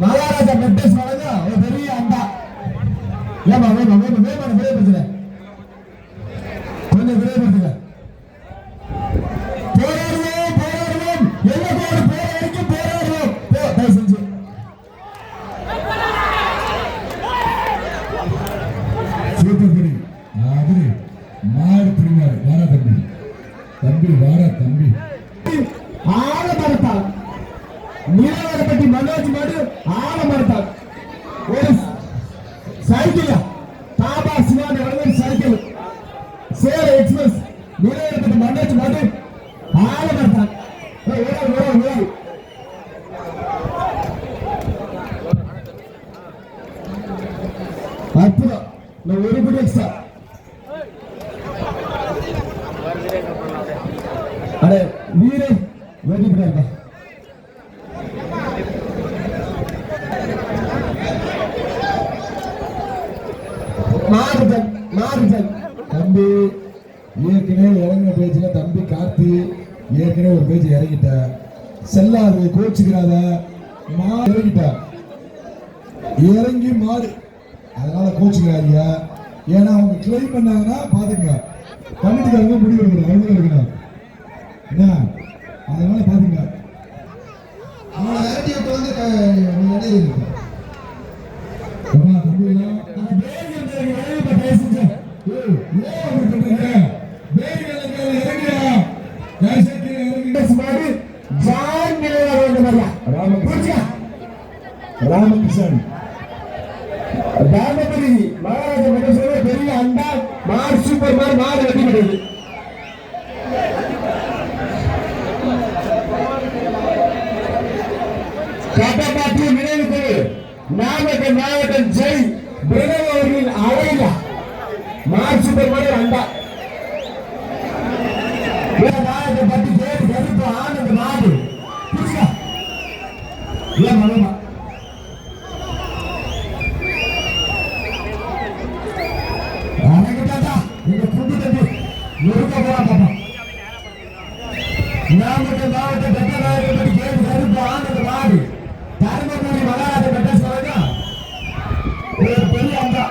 Maharaja mattress வழங்க ஒரு பெரிய அண்டா. ஏமா வேமா வேமா வேமா விரைவுபடுத்துங்க கொஞ்சம் விரைவுபடுத்துங்க போராடுவோம் போராடுவோம். எல்லோரும் போற வரைக்கும் போராடுவோம். தயவு செஞ்சு. சூப்பர் மாதிரி மாடு வாரா தம்பி. தம்பி வாரா தம்பி. ஆலமரத்தால் நீலவரப்பட்டி மனோஜ் மாடு ஆலமரத்தால் ஒரு சைக்கிள் தாபா சிவானி வழங்கும் சைக்கிள் சேர எக்ஸ்பிரஸ் நீலவரப்பட்டி மனோஜ் மாடு ஆலமரத்தால் ஏய், ஓடு, ஓடு, ஓடு. அற்புதம். நான் ஒரு படி எக்ஸ்ட்ரா அடே வீரன் வெரி பெற்றார் மாறுதல் மாறுதல் தம்பி ஏற்கனவே இறங்கின பேஜ்ல தம்பி கார்த்தி ஏற்கனவே ஒரு பேஜ் இறங்கிட்ட செல்லாது கோச்சுக்கிறாத மா இறங்கிட்ட இறங்கி மாறு. அதனால கோச்சுக்கிறாங்க ஏன்னா அவங்க கிளைம் பண்ணாங்கன்னா பாத்துங்க கமிட்டிக்காரங்க முடிவு எடுக்கணும் அவங்க இருக்கணும். என்ன? அதனால பாத்துங்க அவனை விரட்டி வந்து க- பேசுங்க மேல ராமகிருஷ்ணன். ராமகிருஷ்ணன் தர்மபுரி மகாராஜா மகேஸ்வர பெரிய அண்டா மார் சூப்பர் மார் மாடு வெட்டி விடுது. கட்டப்பாட்டிய நினைவுக்கு நாமக்கல் மாவட்டம் ஜெய். பிரணவ் அவர்களின் அவையா? மாடு சூப்பர் மாடு அண்டா. நாயத்தை பத்தி கருப்பு ஆனந்த மாடு புரியுதா? மாவட்ட கட்டநாயகப்படி கேட்டு கருப்பு ஆனந்த மாடு தர்மபுரி மகாராஜ கட்ட சொல்லுங்க ஒரு பெரிய அண்டா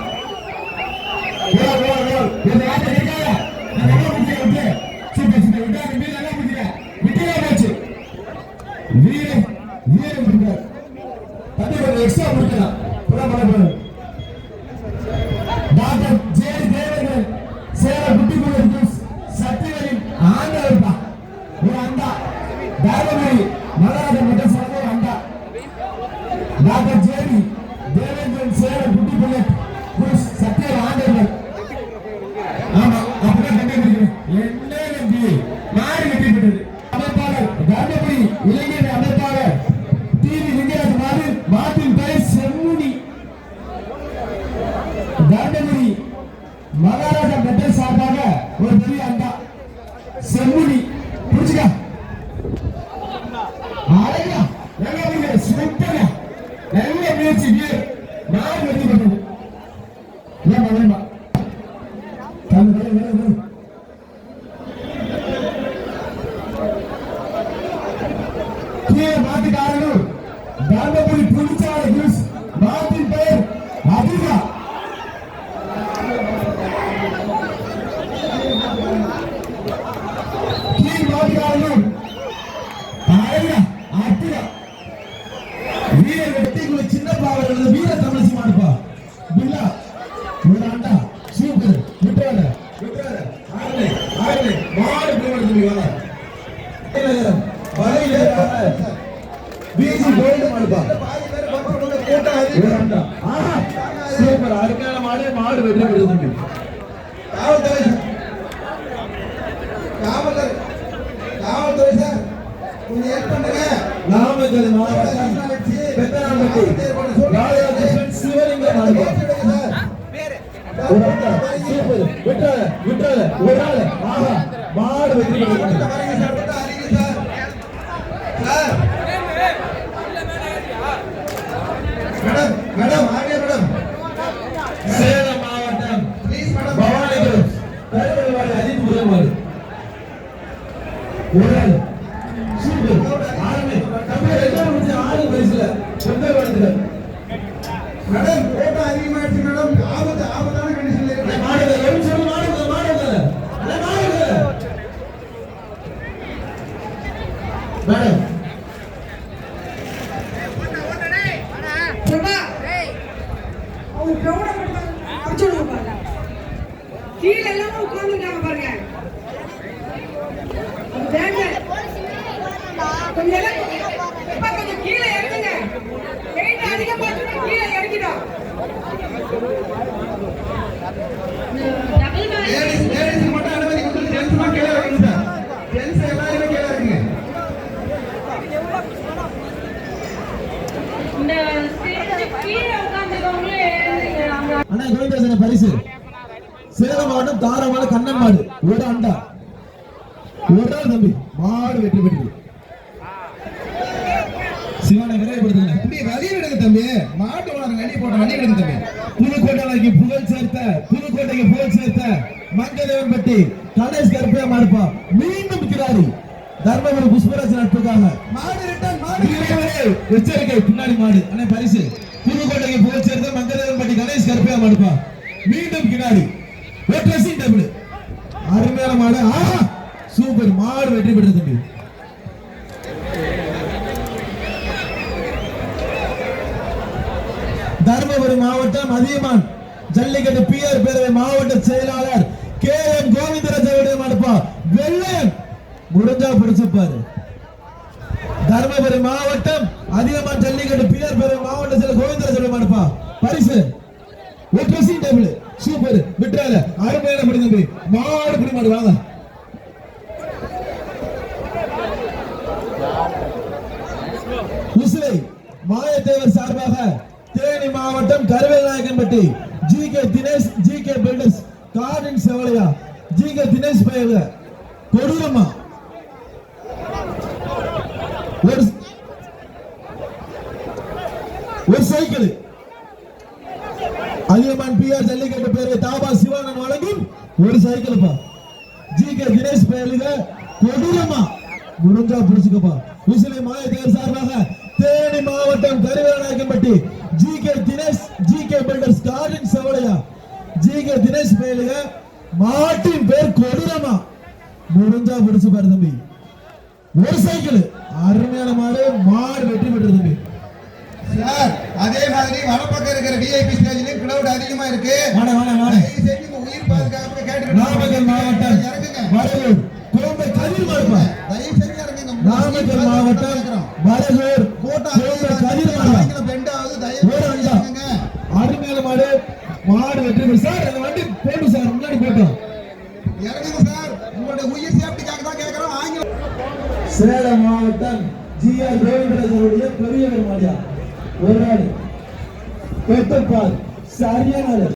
ஆமா என்ன நம்பி மாறி வெட்டிவிட்டது அமைப்பாளர் தர்மபுரி இளைஞர் அமைப்பாளர் டிவி லிங்கராஜ் மாறு மாட்டின் பெயர் செம்முனி தர்மபுரி மகாராஜா மெட்டல் சார்பாக ஒரு பெரிய அண்டா செம்முனி புரிச்சுக்க அழகா நல்லா நீங்க சூப்பரா நல்ல முயற்சி வீர் நான் வெற்றி பெற்றது ஏன் வேணுமா கண்ணு வேணும் வேணும் வேணும் கீழே மாட்டுக்காரர்கள் தர்மபுரி புலிச்சாலை நியூஸ் மாட்டின் பெயர் அதிகா கீழ் மாட்டுக்காரர்கள் அழகா அத்திகா வீர வெட்டிக்குள்ள சின்ன பாவர்கள் வீர தமிழ்ச்சி மாடுப்பா பில்லா ஒரு அண்டா சூப்பர் விட்டுறாத விட்டுறாத ஆகலை ஆகலை மாடு போடுறது வாங்க வலையில பிஜி கோல்டு மாடுப்பா பாதி பேர் பக்கம் வந்து கூட்டம் அதிகம். ஒரு அண்டா ஆஹா சூப்பர். அருமையான மாடு மாடு வெற்றி காவல்துறை சார். காவலர் காவல்துறை சார் கொஞ்சம் ஹெல்ப் பண்ணுங்க. நாமக்கல் மாவட்டம். பெத்தனாம்பட்டி ராஜகிருஷ்ணன் சிவலிங்கம் மாடுப்பா ஒரு சூப்பர். ஒரு ஆள். ஆஹா. மாடு வெற்றி மேடம் மேடம் ஆகிய மேடம். சேலம் மாவட்டம். பவானிபுரம். கருவல்வாடி அஜித் முதல்வர். ஆள் சூப்பர் ஆளுமை. தம்பி ரெண்டாவது முடிச்சு ஆறு வயசுல படுத்துல மேடம் அதிகமாயிடுச்சு மேடம். ஆபத்து ஆபத்தான கண்டிஷன்ல இருக்கு. மாடுங்க எவ்வளவு சொல்லு மேடம். கீழே எல்லாமே உட்கார்ந்துருக்காங்க பாருங்க. கொஞ்சம் கீழே இறங்குங்க. வெயிட் அதிகமா கீழே இறங்கிடும் லேடிஸ் அண்ணா கோவிந்தராஜன பரிசு. சேலம் மாவட்டம் தாரவாட கண்ணன் மாடு ஒரு அண்டா. ஒரு ஆள் தம்பி. மாடு வெற்றி பெற்று சிவானை விரைவுபடுத்துங்க. தம்பி வெளியே எடுங்க தம்பி. மாட்டு வளர்ந்து வழி போட்ட வெளியே எடுங்க தம்பி. புதுக்கோட்டைக்கு புகழ் சேர்த்த புதுக்கோட்டைக்கு புகழ் சேர்த்த மங்கதேவன்பட்டி கணேஷ் கருப்பையா மாடுப்பா. மீண்டும் கிராரி தர்மபுரி புஷ்பராஜ் நட்புக்காக. மாடு ரிட்டர்ன் மாடு எச்சரிக்கை. பின்னாடி மாடு. அண்ணே பரிசு. புதுக்கோட்டைக்கு புகழ் சேர்த்த மங்கதேவன்பட்டி கணேஷ் கருப்பையா மடுப்பா மீண்டும் கிராரி ஒரு ட்ரெஸ்ஸிங் டேபிள் அருமையான மாடு. ஆஹா! சூப்பர் மாடு வெற்றி பெற்ற தம்பி. தருமபுரி மாவட்டம் அதியமான். ஜல்லிக்கட்டு பிஆர் பேரவை மாவட்ட செயலாளர் கே எம் கோவிந்தராஜனுடைய மடுப்பா வெள்ளம்! முடிஞ்சா பிடிச்சிருப்பாரு தருமபுரி மாவட்டம் அதியமான் ஜல்லிக்கட்டு பிஆர் பேரவை மாவட்ட செயலர் கோவிந்தராஜனுடைய மடுப்பா பரிசு! பாரு விட்டுறாத. அருமையான படி தம்பி. மாடு பிடி மாடு வாங்க. உசிலை மாயத்தேவர் சார்பாக தேனி மாவட்டம் Karuvenayakkanpatti G K Dinesh G K builders garden செவலையா. G K Dinesh பயிர் கொடூரமா ஒரு ஒரு சைக்கிள். அதிகமான் பிஆர் ஜல்லிக்கட்டு பேரு தாபா சிவானன் வழங்கும் ஒரு சைக்கிள்ப்பா ஜி கே தினேஷ் பேருக கொடூரமா. முடிஞ்சா புடிச்சுக்கப்பா. உசிலை மாயத்தேவர் சார்பாக தேனி மாவட்டம் Karuvenayakkanpatti G K Dinesh G K builders garden செவலையா. G K Dinesh பேருக மாட்டின் பேர் கொடூரமா. முடிஞ்சா புடிச்சு பாரு தம்பி. ஒரு சைக்கிள். அருமையான மாடு மாடு வெற்றி பெற்று தம்பி. சார் அதே மாதிரி வலப்பக்கம் இருக்கிற விஐபி ஸ்டேஜ்லயும் கிரௌட் அதிகமா இருக்கு. உயிர் பாதுகாப்பு நாமக்கல் மாவட்டம் வரலூர் குழந்தை கதிர் மாடுப்பா தயவு செஞ்சு இறங்குங்க. நாமக்கல் மாவட்டம் வரலூர் கூட்டம் கதிர் பெண்ட் ஆகுது. தயவு அருமையான மாடு. மாடு வெற்றி சார் அந்த வண்டி போட்டு சார். முன்னாடி போட்டோம். இறங்குங்க சார். உங்களுடைய உயிர் சேஃப்டிக்காக தான் கேட்கறோம் ஆங்கிலம் சேலம் மாவட்டம் ஜி ஆர் கோவிந்தராஜனுடைய பெரியவர் மாடியா ஒரு நாள் பெத்தப்பால் சரியான ஆளு.